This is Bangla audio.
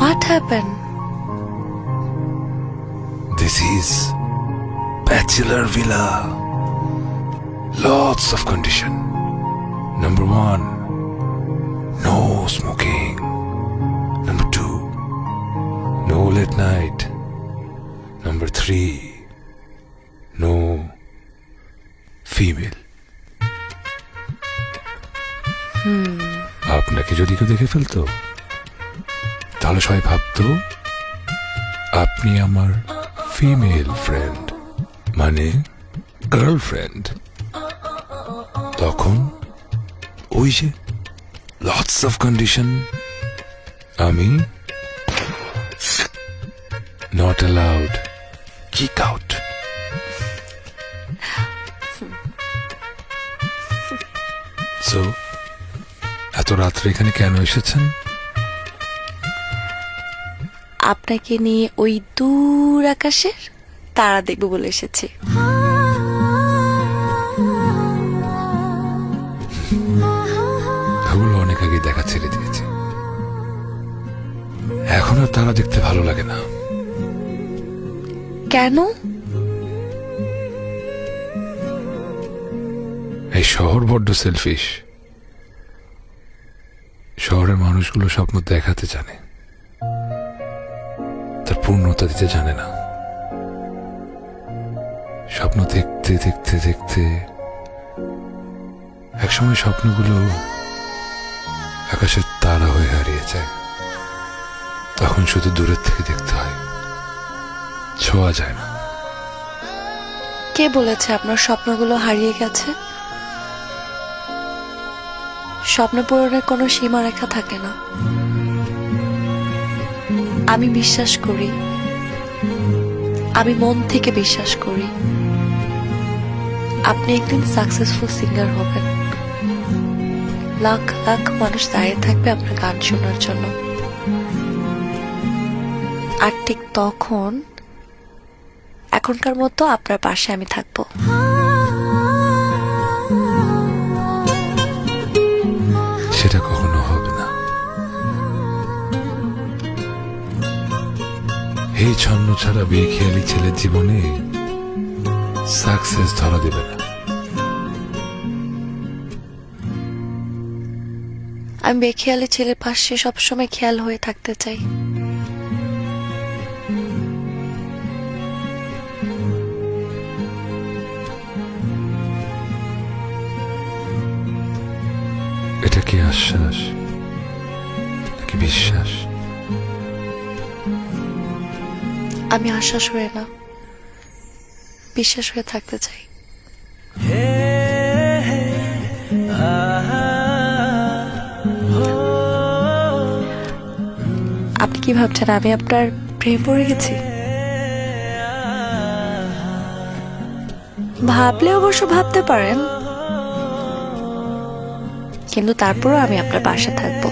What happen This is bachelor villa. Lots of condition. Number one, no smoking. Number two, no late night. Number three, no female. আপনাকে যদি কেউ দেখে ফেলতো তাহলে সবাই ভাবতো, আপনি আমার ফিমেল ফ্রেন্ড মানে গার্লফ্রেন্ড তখন ওই যে লটস অফ কন্ডিশন আমি নট অ্যালাউড কিক আউট এত রাত্রে এখানে কেন এসেছেন? আপনাকে নিয়ে ওই দূর আকাশের তারা দেখব বলে এসেছি। ওগুলো অনেক আগে দেখা ছেড়ে দিয়েছে। এখন আর তারা দেখতে ভালো লাগে না। কেন? এই শহর বড্ড সেলফিশ শহরের মানুষগুলো স্বপ্ন দেখাতে জানে। পূর্ণতা দিতে জানে না। স্বপ্ন দেখতে দেখতে দেখতে একসময় স্বপ্নগুলো আকাশের তারা হয়ে হারিয়ে যায়। তখন শুধু দূরের থেকে দেখতে হয়। ছোঁয়া যায় না। কে বলেছে আপনার স্বপ্নগুলো হারিয়ে গেছে? স্বপ্ন পূরণের কোনো সীমারেখা থাকে না। আমি বিশ্বাস করি। আমি মন থেকে বিশ্বাস করি। আপনি একদিন সাকসেসফুল সিঙ্গার হবেন। লাখ লাখ মানুষ দাঁড়িয়ে থাকবে আপনার গান শোনার জন্য। আর ঠিক তখন, এখনকার মতো আপনার পাশে আমি থাকব। সেটা কখনো? এই ছন্ন ছাড়া বিয়ে খেয়ালি ছেলের জীবনে সাকসেস ধরা দেবে না। আমি বেখেয়ালি ছেলের পাশে সবসময় খেয়াল হয়ে থাকতে চাই। এটা কি আশ্বাস? নাকি বিশ্বাস? আমি আশ্বাস হয়ে না বিশ্বাস হয়ে থাকতে চাই। আপনি কি ভাবছেন আমি আপনার প্রেম পড়ে গেছি? ভাবলে অবশ্য ভাবতে পারেন কিন্তু তারপরও আমি আপনার পাশে থাকব।